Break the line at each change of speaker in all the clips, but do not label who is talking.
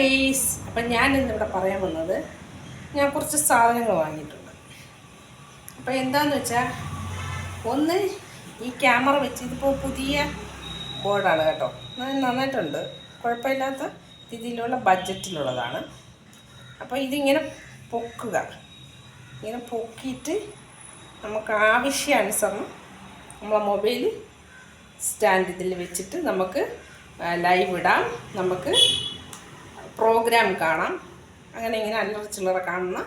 Guys അപ്പം ഞാൻ ഇന്നിവിടെ പറയാൻ വന്നത് ഞാൻ കുറച്ച് സാധനങ്ങൾ വാങ്ങിയിട്ടുണ്ട്. അപ്പം എന്താന്ന് വെച്ചാൽ ഒന്ന് ഈ ക്യാമറ വെച്ച് ഇതിപ്പോൾ പുതിയ ബോർഡാണ് കേട്ടോ. നന്നായിട്ടുണ്ട്. കുഴപ്പമില്ലാത്ത രീതിയിലുള്ള ബഡ്ജറ്റിലുള്ളതാണ്. അപ്പോൾ ഇതിങ്ങനെ പൊക്കുക. ഇങ്ങനെ പൊക്കിയിട്ട് നമുക്ക് ആവശ്യാനുസരണം നമ്മളെ മൊബൈൽ സ്റ്റാൻഡ് ഇതിൽ വെച്ചിട്ട് നമുക്ക് ലൈവ് ഇടാം. നമുക്ക് പ്രോഗ്രാം കാണാം. അങ്ങനെ ഇങ്ങനെ അല്ലറ ചില്ലറ കാണുന്ന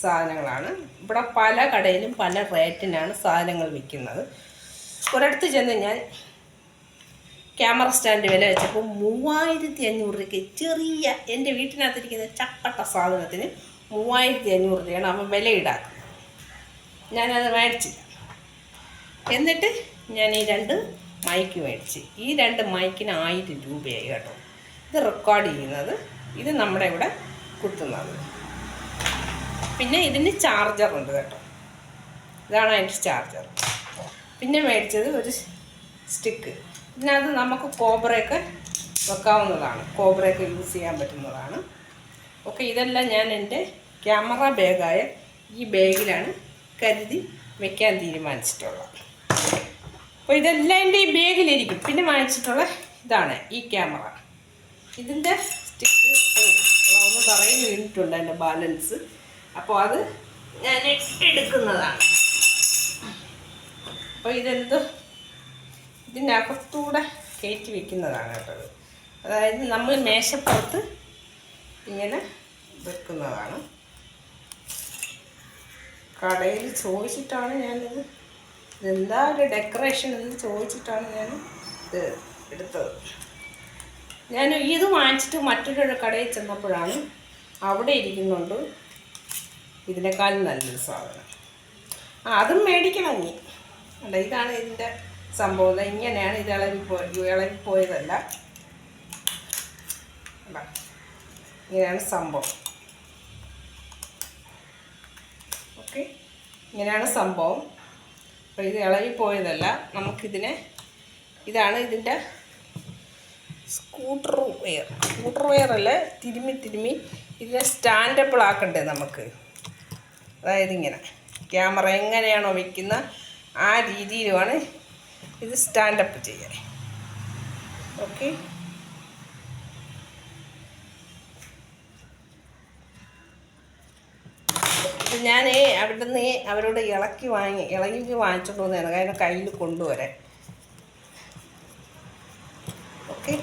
സാധനങ്ങളാണ്. ഇവിടെ പല കടയിലും പല റേറ്റിനാണ് സാധനങ്ങൾ വിൽക്കുന്നത്. ഒരിടത്ത് ചെന്ന് ഞാൻ ക്യാമറ സ്റ്റാൻഡ് വില വെച്ചപ്പോൾ മൂവായിരത്തി അഞ്ഞൂറ് രൂപയ്ക്ക് ചെറിയ എന്റെ വീട്ടിനകത്തിരിക്കുന്ന ചപ്പട്ട സാധനത്തിന് മൂവായിരത്തി അഞ്ഞൂറ് രൂപയാണ് അവൻ വില ഈടാക്കുന്നത് ഞാനത് മേടിച്ചില്ല. എന്നിട്ട് ഞാൻ ഈ രണ്ട് മൈക്ക് മേടിച്ച്. ഈ രണ്ട് മൈക്കിന് ആയിരം രൂപയായി കേട്ടോ. ഇത് റെക്കോർഡ് ചെയ്യുന്നത്. ഇത് നമ്മുടെ ഇവിടെ കുത്തുന്നത് പിന്നെ ഇതിന് ചാർജറുണ്ട് കേട്ടോ. ഇതാണ് അതിന്റെ ചാർജർ പിന്നെ മേടിച്ചത് ഒരു സ്റ്റിക്ക് ഇതിനകത്ത് നമുക്ക് കോബ്രയൊക്കെ വെക്കാവുന്നതാണ്. കോബ്രയൊക്കെ യൂസ് ചെയ്യാൻ പറ്റുന്നതാണ്. ഓക്കെ ഇതെല്ലാം ഞാൻ എന്റെ ക്യാമറ ബാഗായ ഈ ബാഗിലാണ് കരുതി വെക്കാൻ തീരുമാനിച്ചിട്ടുള്ളത്. അപ്പോൾ ഇതെല്ലാം എന്റെ ഈ ബാഗിലിരിക്കും പിന്നെ വാങ്ങിച്ചിട്ടുള്ള ഇതാണ് ഈ ക്യാമറ ഇതിന്റെ സ്റ്റിക്ക് ഒന്ന് തറയിൽ വീണിട്ടുണ്ട് എന്റെ ബാലൻസ്. അപ്പോൾ അത് ഞാൻ എടുക്കുന്നതാണ്. അപ്പോൾ ഇതെന്ത്? ഇതിനകത്തൂടെ കയറ്റി വെക്കുന്നതാണ് കേട്ടത് അതായത് നമ്മൾ മേശപ്പുറത്ത് ഇങ്ങനെ വെക്കുന്നതാണ്. കടയിൽ ചോദിച്ചിട്ടാണ് ഞാനിത് ഇതെന്താ ഒരു ഡെക്കറേഷൻ എന്ന് ചോദിച്ചിട്ടാണ് ഞാൻ ഇത് എടുത്തത്. ഞാൻ ഇത് വാങ്ങിച്ചിട്ട് മറ്റൊരു കടയിൽ ചെന്നപ്പോഴാണ് അവിടെ ഇരിക്കുന്നുണ്ട് ഇതിനേക്കാളും നല്ലൊരു സാധനം. ആ അതും മേടിക്കണം ഇനി. അല്ല ഇതാണ് ഇതിന്റെ സംഭവം. ഇങ്ങനെയാണ് ഇത് ഇളകി പോയി ഇളകി പോയതല്ല. ഇങ്ങനെയാണ് സംഭവം. ഓക്കെ ഇങ്ങനെയാണ് സംഭവം. അപ്പോൾ ഇത് ഇളകിപ്പോയതല്ല നമുക്കിതിനെ ഇതാണ് ഇതിന്റെ സ്കൂട്ടർ വെയർ സ്കൂട്ടർ വെയർ അല്ല തിരുമ്മി തിരുമ്മി ഇതിനെ സ്റ്റാൻഡബിൾ ആക്കണ്ടേ നമുക്ക്? അതായത് ഇങ്ങനെ. ക്യാമറ എങ്ങനെയാണോ വയ്ക്കുന്ന ആ രീതിയിലുമാണ് ഇത് സ്റ്റാൻഡപ്പ് ചെയ്യാൻ ഓക്കെ? ഞാൻ അവിടുന്ന് അവരോട് ഇളക്കി വാങ്ങി ഇളകി വാങ്ങിച്ചോണ്ട് വന്നതാണ്. കാരണം കയ്യിൽ കൊണ്ടുവരാൻ ഓക്കെ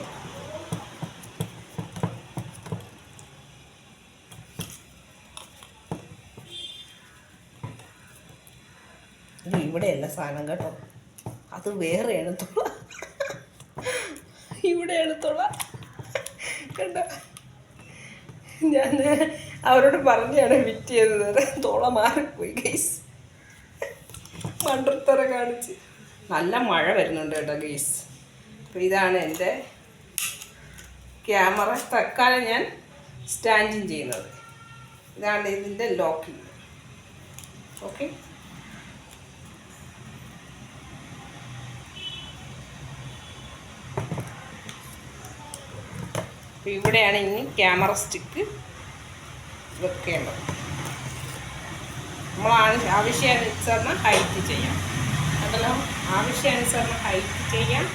ഇത് ഇവിടെയല്ല സാധനം കേട്ടോ. അത് വേറെ എഴുത്തുള്ള. ഇവിടെ എഴുത്തുള്ള. കണ്ട? ഞാൻ അവരോട് പറഞ്ഞാണ് വിറ്റ് ചെയ്തത്. തോള മാറിപ്പോയി ഗൈസ് മണ്ടത്തറ കാണിച്ച്. നല്ല മഴ വരുന്നുണ്ട് കേട്ടോ ഗൈസ് അപ്പോൾ ഇതാണ് എന്റെ ക്യാമറ. തൽക്കാലം ഞാൻ സ്റ്റാൻഡിങ് ചെയ്യുന്നത്. ഇതാണ് ഇതിന്റെ ലോക്കിങ് ഓക്കെ? അപ്പോൾ ഇവിടെയാണ് ഇനി ക്യാമറ സ്റ്റിക്ക് വെക്കേണ്ടത്. നമ്മൾ ആവശ്യാനുസരണം ഹൈറ്റ് ചെയ്യാം. അതല്ലോ ആവശ്യാനുസരണം ഹൈറ്റ് ചെയ്യാം.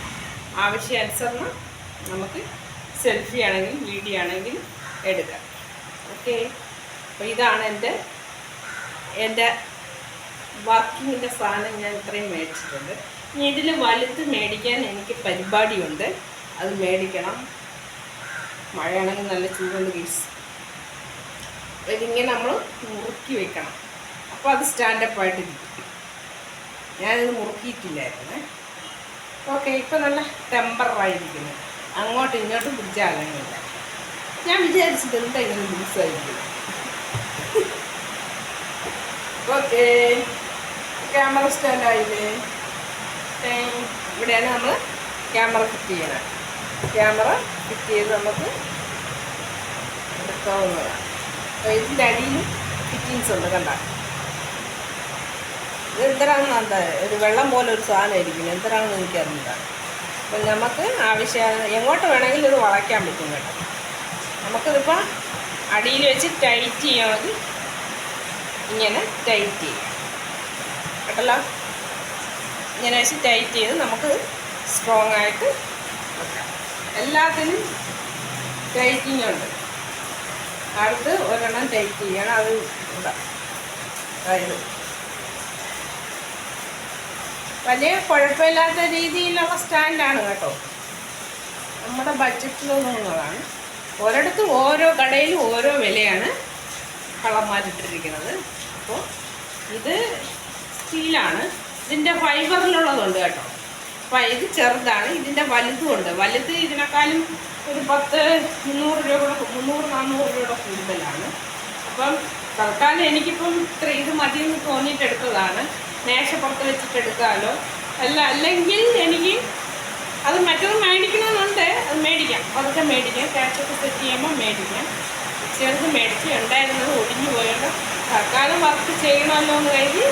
ആവശ്യാനുസരണം നമുക്ക് സെൽഫി ആണെങ്കിലും വീഡിയോ ആണെങ്കിലും എടുക്കാം. ഓക്കെ അപ്പോൾ ഇതാണ് എന്റെ എന്റെ വർക്കിങ്ങിന്റെ സാധനം ഞാൻ ഇത്രയും മേടിച്ചിട്ടുണ്ട്. ഇനി ഇതിൽ വലുത് മേടിക്കാൻ എനിക്ക് പരിപാടിയുണ്ട്. അത് മേടിക്കണം. മഴയാണെങ്കിൽ നല്ല ചൂടുണ്ട് ഗീസ് ഇതിങ്ങനെ നമ്മൾ മുറുക്കി വെക്കണം. അപ്പോൾ അത് സ്റ്റാൻഡപ്പ് ആയിട്ട് ഇരിക്കും. ഞാനിത് മുറുക്കിയിട്ടില്ലായിരുന്നു. ഓക്കെ ഇപ്പം നല്ല ടെമ്പറായിരിക്കുന്നു അങ്ങോട്ടും ഇങ്ങോട്ടും പിടിച്ചാലങ്ങില്ല ഞാൻ വിചാരിച്ചത് എന്താ ഇങ്ങനെ ലൂസായിരിക്കും ഓക്കെ ക്യാമറ സ്റ്റാൻഡായില്ലേ. ഇവിടെയാണ് നമ്മൾ ക്യാമറ ഫിറ്റ് ചെയ്യണം ക്യാമറ ഫിറ്റ് ചെയ്ത് നമുക്ക് എടുക്കാവുന്നതാണ്. ഇതിന്റെ അടിയിലും ഫിറ്റിങ്സ് ഉണ്ട് കണ്ട. ഇത് എന്തരാണെന്ന് എന്താ ഒരു വെള്ളം പോലെ ഒരു സാധനമായിരിക്കും എന്തരാണെന്ന് എനിക്കറിയില്ല അപ്പം നമുക്ക് ആവശ്യം എങ്ങോട്ട് വേണമെങ്കിലും ഇത് വളയ്ക്കാൻ പറ്റും കേട്ടോ. നമുക്കിതിപ്പോൾ അടിയിൽ വെച്ച് ടൈറ്റ് ചെയ്യണമെങ്കിൽ ഇങ്ങനെ ടൈറ്റ് ചെയ്യാം. കേട്ടല്ലോ? ഇങ്ങനെ വെച്ച് ടൈറ്റ് ചെയ്ത് നമുക്ക് സ്ട്രോങ് ആയിട്ട് വെക്കാം. എല്ലാത്തിനും ടൈറ്റിങ് ഉണ്ട്. അടുത്ത് ഒരെണ്ണം ടൈറ്റ് ചെയ്യണം. അത് അതായത് വലിയ കുഴപ്പമില്ലാത്ത രീതിയിലുള്ള സ്റ്റാൻഡാണ് കേട്ടോ. നമ്മുടെ ബഡ്ജറ്റിൽ ഒരിടത്തും ഓരോ കടയിലും ഓരോ വിലയാണ് കളമാറ്റിട്ടിരിക്കുന്നത് അപ്പോൾ ഇത് സ്റ്റീലാണ് ഇതിന്റെ ഫൈബറിലുള്ളതുണ്ട് കേട്ടോ. ഇത് ചെറുതാണ്. ഇതിന്റെ വലുതുമുണ്ട് വലുത് ഇതിനേക്കാളും ഒരു പത്ത് മുന്നൂറ് രൂപ മുന്നൂറ് നാന്നൂറ് രൂപയുടെ കൂടുതലാണ്. അപ്പം തൽക്കാലം എനിക്കിപ്പം ഇത്ര ഇത് മതിയെന്ന് തോന്നിയിട്ട് എടുത്തതാണ്. മേശപ്പുറത്ത് വെച്ചിട്ട് എടുക്കാമല്ലോ അല്ല അല്ലെങ്കിൽ എനിക്ക് അത് മറ്റത് മേടിക്കണമെന്നുണ്ട് അത് മേടിക്കാം. അതൊക്കെ മേടിക്കാം. ക്യാഷൊക്കെ സെറ്റ് ചെയ്യുമ്പോൾ മേടിക്കാം. ചെറുത് മേടിച്ച് ഉണ്ടായിരുന്നത് ഒടിഞ്ഞു പോയോണ്ട് തൽക്കാലം വർക്ക് ചെയ്യണമല്ലോ എന്ന് കരുതി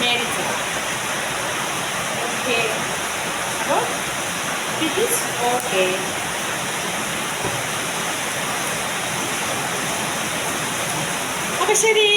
മേടിച്ചതാണ് ഓക്കെ അപ്പോൾ ഇറ്റ് ഈസ് ഓക്കെ അപ്പോൾ ശരി.